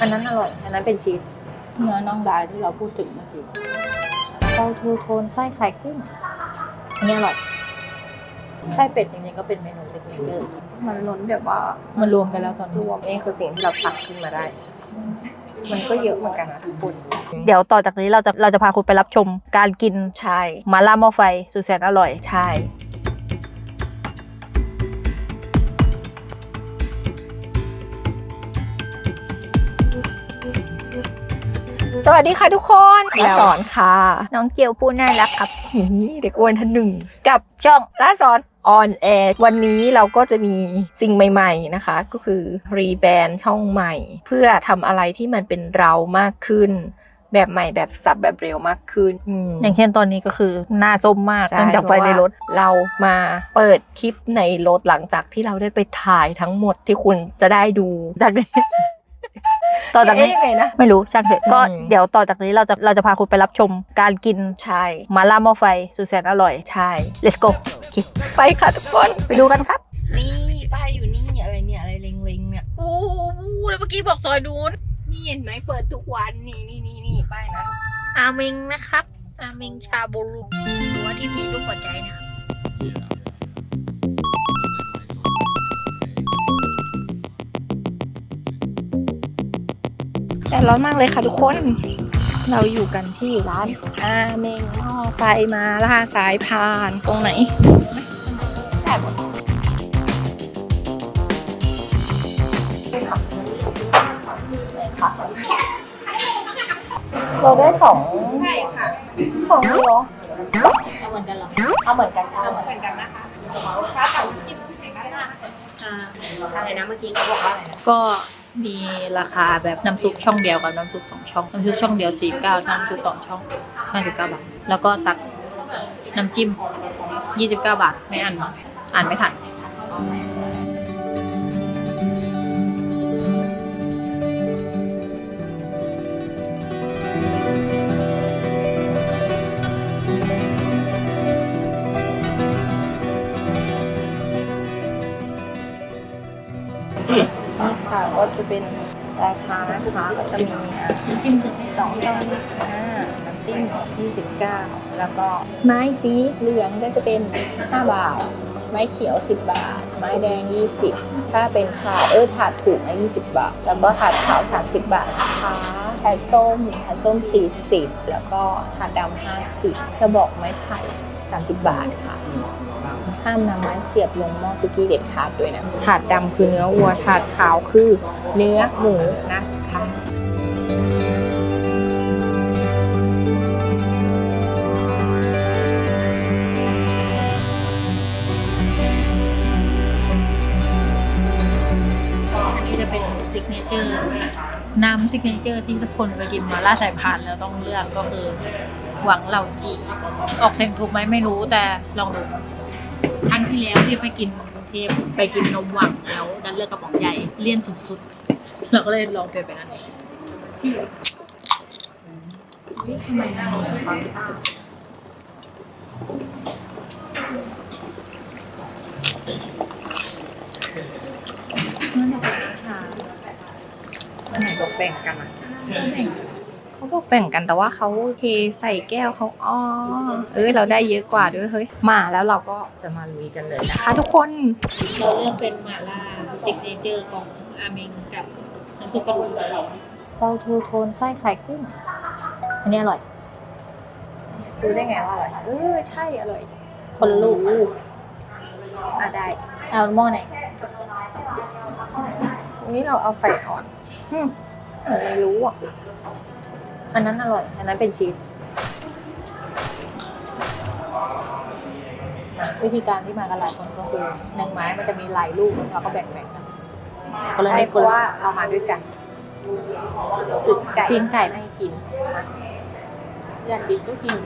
อันนั้นอร่อย อันนั้นเป็นชีสเนื้อน่องลายที่เราพูดถึงเมื่อกี้เต้าทูโทนไส้ไข่กุ้งอันนี้อร่อย ไส้เป็ดจริงๆก็เป็นเมนูซิกเนเจอร์มันล้นแบบว่ามันรวมกันแล้วตอนรนี้วมเองคือสิ่งที่เราตักขึ้นมาได้ มันก็เยอะเหมือนกันนะทุกคนเดี๋ยวต่อจากนี้เราจะเราจะพาคุณไปรับชมการกินใช่ มาล่าหม้อไฟสุดแสนอร่อย ใช่ สวัสดีค่ะทุกคนแล้วลาสอนค่ะ น้องเกียวพูดน่ารักครับนี่เด็กอ้วนท่านหนึ่ง กับช่องลาสอนออนแอร์วันนี้เราก็จะมีสิ่งใหม่ ๆนะคะ ก็คือรีแบรนด์ช่องใหม่ เพื่อทำอะไรที่มันเป็นเรามากขึ้น แบบใหม่แบบสับแบบเร็วมากขึ้นอืมอย่างเช่นตอนนี้ก็คือหน้าส้มมากใช่เนื่องจากไฟในรถเพาะว่าเรามาเปิดคลิปในรถหลังจากที่เราได้ไปถ่ายทั้งหมดที่คุณจะได้ดูจากนี้ ต่อจากนี้เอ๊ะยังไงนะ ไม่รู้ช่างเถอะก็อืม เดี๋ยวต่อจากนี้เราจะเราจะพาคุณไปรับชมการกินใช่มาล่าหม้อไฟสุดแสนอร่อย ใช่ let's go ไปค่ะทุกคน ไปดูกันครับนี่ป้ายอยู่นี่อะไรเนี่ยอะไรเล็งๆเนี่ยโอ้แล้วเมื่อกี้บอกซอยดูนนี่เห็นไหมเปิดทุกวันนี่นี่นี่นี่ป้ายนั้นอาเมงนะครับ อาเมงชาบูรุหัวที่มีรูปหัวใจนะครับ แต่ร้อนมากเลยค่ะทุกคน เราอยู่กันที่ร้านอาเมงหม้อไฟมาล่าสายพานตรงไหนได้หมดเราได้สองใช่ค่ะสองเลยเหรอเอาเหมือนกันเหรอเอาเหมือนกันค่ะเหมือนกันนะคะอะไรนะเมื่อกี้เขาบอกว่าอะไรนะก็ มีราคาแบบน้ำซุปช่องเดียวกับน้ำซุปสองช่อง น้ำซุปช่องเดียวสี่เก้าน้ำซุปสองช่องห้าสิบเก้าบาท แล้วก็ตักน้ำจิ้มยี่สิบเก้าบาท ไม่อ่านอ่านไม่ทัน นี่ค่ะก็จะเป็นราคานะคะก็จะมีอะน้ำจิ้มจะม่สองช่องยี่สิบห้าน้ำจิ้มยี่สิบเก้าแล้วก็ไม้สีเหลืองก็จะเป็นห้าบาท ไม้เขียวสิบบาท ไม้แดงยี่สิบถ้าเป็นถาดเออถาดถูกนะยี่สิบบาท แล้วก็ถาดขาวสามสิบบาทนะคะถาดส้มถาดส้มสี่สิบแล้วก็ถาดดำห้าสิบกระบอกไม้ไผ่สามสิบบาทค่ะ ห้ามนำไม้เสียบลงหม้อซุกี้เด็ดขาดด้วยนะ ถาดดำคือเนื้อวัว ถาดขาวคือเนื้อหมูนะคะอันนี้จะเป็นซิกเนเจอร์น้ำซิกเนเจอร์ที่ทุกคนไปกินมาล่าสายพานแล้วต้องเลือกก็คือหวังเหล่าจีออกเสียงถูกไหมไม่รู้แต่ลองดู ครั้งที่แล้วที่ไปกินกรุงเทพไปกินนมหวังแล้วดันเลือกกระป๋องใหญ่เลี่ยนสุดๆ เราก็เลยลองเปลี่ยนเป็นอันนี้อันไหนบอกแบ่งกันอะ เขาบอกแบ่งกันแต่ว่าเขาเทใส่แก้วเขาอ๋อเอ้ยเราได้เยอะกว่าด้วยเฮ้ยมาแล้วเราก็จะมาลุยกันเลยนะคะ ทุกคนเราเลือกเป็นหม่าล่าซิกเนเจอร์ของอาเมงกับน้ำซุปกระดูกเต้าทูโทนไส้ไข่กุ้งอันนี้อร่อยรู้ได้ไงว่าอร่อยเออใช่อร่อย คนละลูกอะได้ เอาหม้อไหนวันนี้เราเอาไฟอ่อนอืมไม่รู้อะ อันนั้นอร่อย อันนั้นเป็นชีสวิธีการที่มากันหลายคนก็คือหนึ่งไม้มันจะมีหลายลูกเราก็แบ่งๆกันคนละใช่นิดเพคนราะละว่าเรามาด้วยกันตึกไก่ตีนไก่ไม่ให้กินอยากกินก็กิน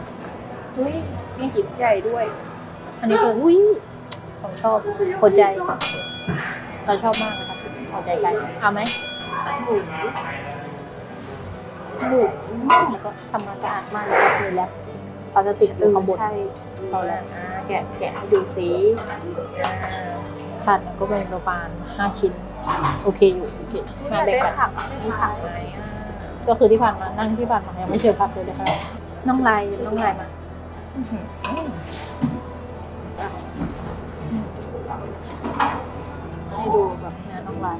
เฮ้ยมีกิบใหญ่ด้วย อันนี้คืออุ้ยผมชอบหัวใจ เราชอบมากนะครับหัวใจไก่เอาไหม หมูหมูแล้วก็ทำมาสะอาดมากแล้วก็คือแล้วพลาสติกอยู่ข้างบนใช่เอาแล้วอ่าแกะแกะให้ดูสิอ่าถาดหนึงก็เป็นประมาณห้าชิ้น โอเคอยู่โอเคมาแบ่งได้กันผักอะมีผักไหมอะก็คือที่ผ่านมานั่งที่ผ่านมายังไม่เจอพักเลยนะคะน้องลายน้องลายมาอื้อหือให้ดูแบบเนื้อน้องลาย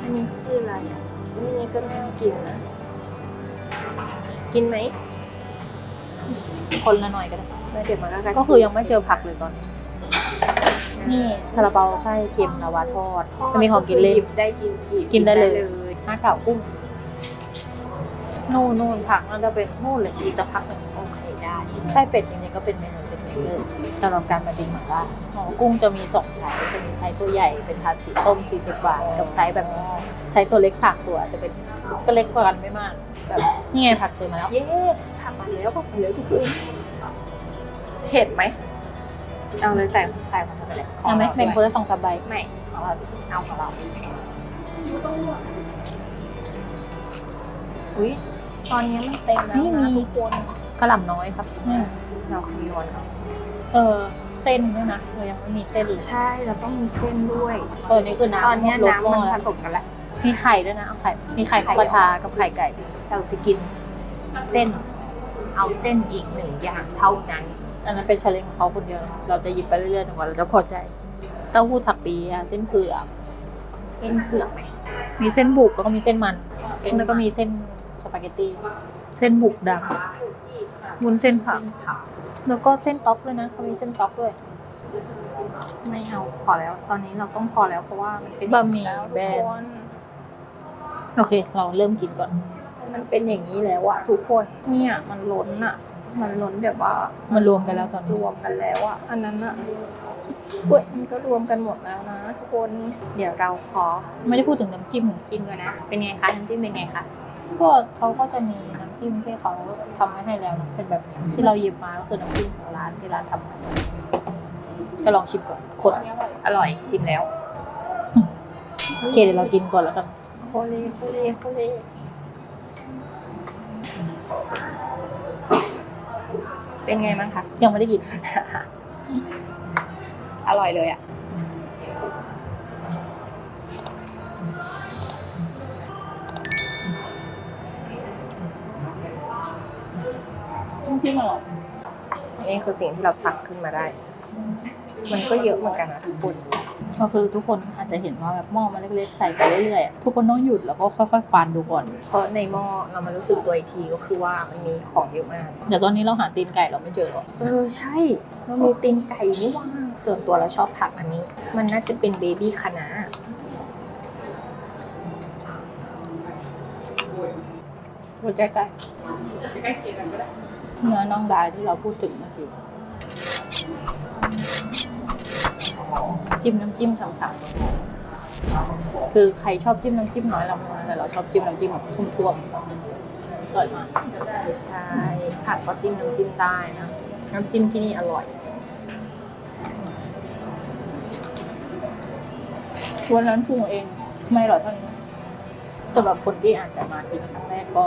อันนี้คืออะไรอะนี่ก็น่ากินนะ กินไหมคนละหน่อยก็ได้แล้วเดี๋ยวมันก็ก็คือยังไม่เจอผักเลยตอนนี้ นี่ซาลาเปาไส้เค็มนาวาทอดจะมีของกินเล่น หยิบได้กินอีกินได้เลยห้าเก่ากุ้งนู่นนู่นผักน่าจะเป็นนู่นเลยอีกจะพักหนึ่งโอเคได้ไส้เป็ดจริงๆก็เป็นเมนูเด็ดเลยสำหรับการมาดินหม่าล่าหมูกุ้งจะมีสองไซส์จะมีไซส์ตัวใหญ่เป็นทาสีส้ม40บาทกับไซส์แบบนี้ไซส์ตัวเล็กสามตัวจะเป็นก็เล็กกว่ากันไม่มาก แบบนี่ไงผักเจอมาแล้ว เย้ผักมาแล้วผักมาแล้วทุกคนเผ็ดไหมเอาเลยใส่ใส่มาทำอะไรเอาไหมแบ่งคนละสองกับใบไม่เอาเราเอาของเราอุ้ยตอนนี้มันเต็มแล้วนี่นะมีทุกคนกระหล่ำน้อยครับอืมเราคำนวณเอาเออเส้นด้วยนะเรายังไม่มีเส้นเลยใช่เราต้องมีเส้นด้วยเออนี่คือน้ำตอนเนี้ยลดน้ำหม้มัอนผแล้วสมกันแล้วมีไข่ด้วยนะเอาไข่มีไข่นกกระทากับไข่ไก่ เราจะกินเส้น เอาเส้นอีกหนึ่งอย่างเท่านั้น อันนั้นเป็นชาเลนจ์ของเขาคนเดียวนะเราจะหยิบไปเรื่อยๆจนกว่าเราจะพอใจ เต้าหู้ถักปีอะเส้นเผือก เส้นเผือกไหมมีเส้นบุกแล้วก็มีเส้นมัน แล้วก็มีเส้นสปาเกตตี้เส้นบุกดำวุ้นเส้นผักผัก แล้วก็เส้นต๊อกด้วยนะเขามีเส้นต๊อกด้วย ไม่เอาพอแล้ว ตอนนี้เราต้องพอแล้วเพราะว่ามันเป็นบะหมี่แล้วทุกแบนคนโอเค เราเริ่มกินก่อน มันเป็นอย่างนี้แล้วอะทุกคนเนี่ยมันล้นอะมันล้นแบบว่ามันรวมกันแล้วตอนรนี้วมกันแล้วอะอันนั้นอะเว้ยมันก็รวมกันหมดแล้วนะ ทุกคนเดี๋ยวเราขอ ไม่ได้พูดถึงน้ำจิ้มกินก่อนนะ เป็นไงคะน้ำจิ้มเป็นไงคะก็เขาก็จะมีน้ำจิ้มที่เขาทำไว้ให้แล้วนะเป็นแบบนี้ที่เราหยิบมาก็คือน้ำจิ้มของร้านที่ร้านทำมาก็ลองชิมก่อนคนอร่อยชิมแล้วโอเคเดี๋ยวเรากินก่อนแล้วกันโคเลโคเลโคเล เป็นไงบ้างคะยังไม่ได้กิน อร่อยเลยอะน้ำจิ้มอร่อยนี่คือสิ่งที่เราตักขึ้นมาได้ มันก็เยอะเหมือนกันนะทุกคน ก็คือทุกคนอา จจะเห็นว่าแบบหม้อมันเล็กๆใส่ไปเรื่อยๆอะทุกคนต้องหยุดแล้วก็ค่อยๆ ควานดูก่อน เพราะในหม้อเรามารู้สึกตัวอีกทีก็คือว่ามันมีของเยอะมากเดี๋ยวตอนนี้เราหาตีนไก่เราไม่เจอหรอกเออใช่มันมีตีนไก่นี่ว่าส่วนตัวเราชอบผักอันนี้ มันน่าจะเป็นเบบี้คะน้าหัวใจไก่เนื้อน่องลายที่เราพูดถึงเมื่อกี้ จิ้มน้ำจิ้มฉ่ำๆคือใครชอบจิ้มน้ำจิ้มน้อยเราไม่ว่าแต่เราชอบจิ้มน้ำจิ้มแบบท่วมๆอร่อยมากใช่ผักก็จิ้มน้ำจิ้มได้นะน้ำจิ้มที่นี่อร่อยวันนั้นปรุงเองไม่อร่อยเท่านี้สำหรับคนที่อาจจะมากินครั้งแรกก็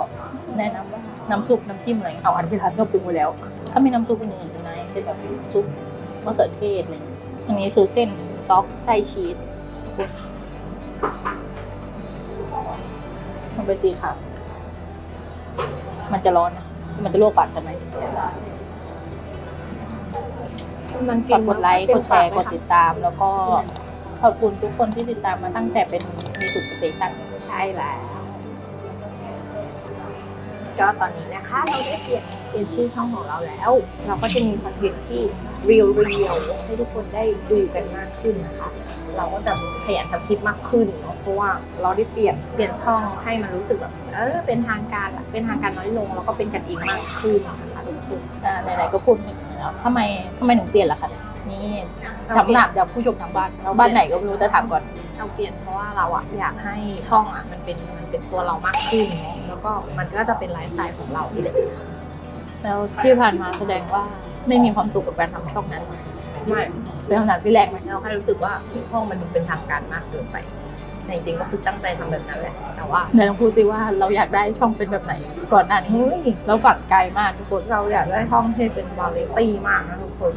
แนะนำว่าน้ำซุปน้ำจิ้มอะไรเอาอันที่ร้านก็ปรุงไว้แล้ว ถ้ามีน้ำซุปอื่นๆนะอย่างเช่นแบบซุปมะเขือเทศอะไรอย่างเงี้ยอันนี้คือเส้น ต๊อกไส้ชีสมันเป็นสีขาวมันจะร้อนนะมันจะลวกปากทำไมมันฝากกดไลค์ กดแชร์ กดติดตาม แล้วก็ขอบคุณทุกคนที่ติดตามมาตั้งแต่เป็นมีสุดสเตชันใช่แล้ว ก็ตอนนี้นะคะ เราได้เปลี่ยน เปลี่ยนชื่อช่องของเราแล้ว เราก็จะมีคอนเทนต์ที่เรียวเรียวๆให้ทุกคนได้ดูกันมากขึ้นนะคะ เราก็จะขยันทำคลิปมากขึ้นเนาะเพราะว่าเราได้เปลี่ยนเปลี่ยนช่องให้มันรู้สึกแบบเออเป็นทางการละเป็นทางการน้อยลงแล้วก็เป็นกันเองมากขึ้นนะคะทุกคนอ่าไหนๆก็พูดถึงแล้วทำไมทำไมหนูเปลี่ยนล่ะคะนี่ถามถามจากผู้ชมทางบ้านบ้านไหนก็ไม่รู้แต่ถามก่อนเราเปลี่ยนเพราะว่าเราอะอยากให้ช่องอะมันเป็นมันเป็นตัวเรามากขึ้นเนาะแล้วก็มันก็จะเป็นไลฟ์สไตล์ของเราที่แหละ แล้วที่ผ่านมาแสดงว่าไม่มีความสุขกับการทำช่องนั้นไม่เป็นคำถามที่แรงไหมเราแค่รู้สึกว่าห้องมันดูเป็นทางการมากเกินไปแต่จริงๆก็คือตั้งใจทำแบบนั้นแหละ แต่ว่า ไหนลองพูดสิว่าเราอยากได้ช่องเป็นแบบไหน ก่อนหน้านี้ เฮ้ย เราฝันไกลมากทุกคน เราอยากได้ห้องที่เป็นวาไรตี้มากนะทุกคน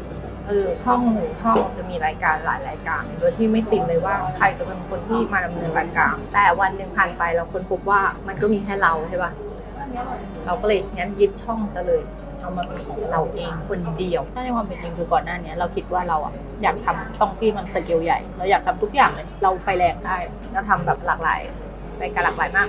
เออช่องหนึ่งช่องจะมีรายการหลายรายการ โดยที่ไม่ติดเลยว่าใครจะเป็นคนที่มาดำเนินรายการ แต่วันหนึ่งผ่านไปเราค้นพบว่ามันก็มีแค่เราใช่ปะ เราก็เลยงั้นยึดช่องจะเลยเอามาเป็นของเราเองคนเดียวถ้าในความเป็นจริงคือก่อนหน้าเนี้ยเราคิดว่าเราอะอยากทำช่องที่มันสเกลใหญ่ เราอยากทำทุกอย่างเลย เราไฟแรงใช่เราทำแบบหลากหลายรายการหลากหลายมาก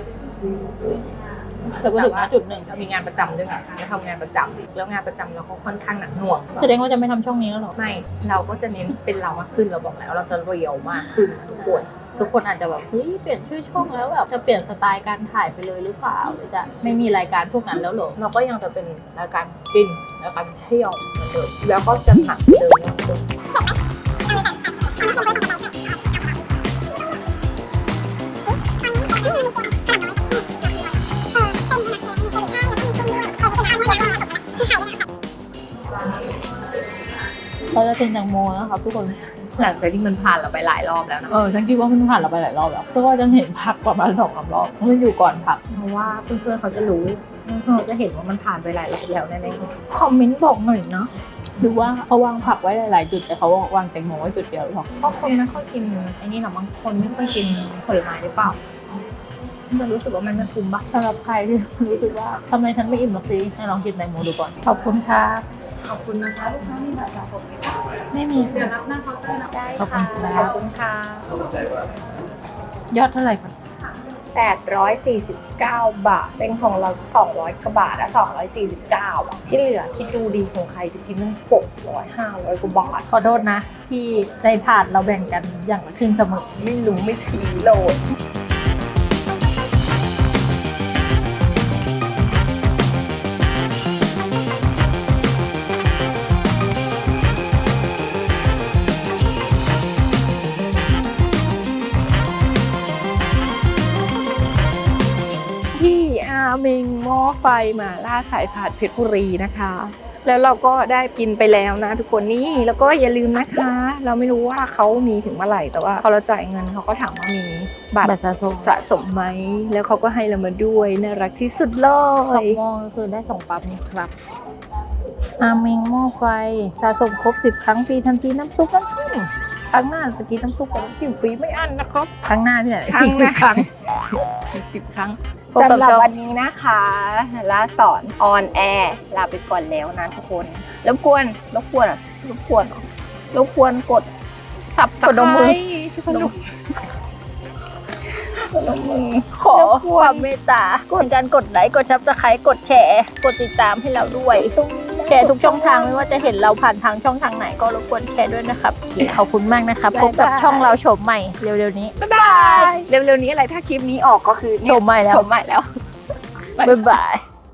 แต่ก็ถึงณจุดหนึ่งเรามีงานประจำด้วยไงเราทำงานประจำแล้วงานประจำเราก็ค่อนข้างหนักหน่วง แสดงว่าจะไม่ทำช่องนี้แล้วเหรอ ไม่ เราก็จะเน้นเป็นเรามากขึ้น เราบอกแล้ว เราจะเรียวมากขึ้นทุกคน ทุกคนอาจจะแบบเฮ้ยเปลี่ยนชื่อช่องแล้วแบบจะเปลี่ยนสไตล์การถ่ายไปเลยหรือเปล่าหรือจะไม่มีรายการพวกนั้นแล้วเหรอเราก็ยังจะเป็นรายการกินรายการเที่ยวเหมือนเดิมแล้วก็จะหนักเดิมเหมือนเดิมเราจะเป็นแตงโมนะครับทุกคน หลังจากที่มันผ่านเราไปหลายรอบแล้วนะเออฉันคิดว่ามันผ่านเราไปหลายรอบแล้วแต่ว่าฉันเห็นพักประมาณสองสามรอบมันอยู่ก่อนพักเพราะว่าเพื่อนๆเขาจะรู้เขาจะเห็นว่ามันผ่านไปหลายรอบแล้วแน่ๆคอมเมนต์บอกหน่อยเนาะหรือว่าเขาวางผักไว้หลาย ๆ จุดแต่เขาวางแตงโมไว้จุดเดียวหรือเปล่าเพราะคนไม่ค่อยกินไอ้นี่หรอกบางคนไม่ค่อยกินผลไม้หรือเปล่าจะรู้สึกว่ามันมันทุมปะสำหรับใครที่รู้สึกว่าทำไมฉันไม่อิ่มสักทีให้ลองกินแตงโมดูก่อนขอบคุณค่ะขอบคุณนะคะลูกค้ามีบัตรสะสมไหมคะ ไม่มีเดี๋ยวรับหน้าเคาน์เตอร์นะได้ขอบคุณครับ ขอบคุณค่ะยอดเท่าไหร่ก่อน849 บาท เป็นของเรา 200กว่าบาทอะ249อะที่เหลือคิดดูดีของใครจะกินตั้ง600 500กว่าบาท ขอโทษนะ ที่ในถาดเราแบ่งกันอย่างละครึ่งเสมอ ไม่รู้ไม่ชี้โหลด ไฟมาล่าสายผาดเพชรบุรีนะคะ แล้วเราก็ได้กินไปแล้วนะ ทุกคนนี่แล้วก็อย่าลืมนะคะ เราไม่รู้ว่าเขามีถึงเมื่อไหร่แต่ว่าพอเราจ่ายเงินเขาก็ถามว่ามีบัตรบัตรสะสมสะสมไหมแล้วเขาก็ให้เรามาด้วยน่ารักที่สุดเลสอยงหม้อก็คือได้สองปั๊บนี่ครับอาเมงหม้อไฟสะสมครบสิบครั้งฟรีทันทีน้ำซุปน้ำจิ้มครั้งหน้าจะกินน้ำซุปกับน้ำจิ้มฟรีไม่อั้นนะครับ ครั้งหน้าที่ไหนครั้งอีกสิบนะครั้งอีกสิบครั้งพบ สำกับหรับช่องวันนี้นะคะลาสอนออนแอร์ลาไปก่อนแล้วนะทุกคนรบกวนรบกวนอะรบกวนเหรอรบกวนกดสับกดนมมือทุกคนดูกดนมมือขอความเมตตากดการกดไลค์กดซับสไครต์กดแชร์ กดติดตามให้เราด้วย แชร์ทุกช่องทางไม่ว่าจะเห็นเราผ่านทางช่องทางไหนก็รบกวนแชร์ด้วยนะครับขอบคุณมากนะครับพบกับช่องเราโฉมใหม่เร็วๆนี้บ๊ายบายเร็วๆนี้อะไรถ้าคลิปนี้ออกก็คือเนี่ยชมใหม่แล้วชมใหม่แล้วบ๊ายบาย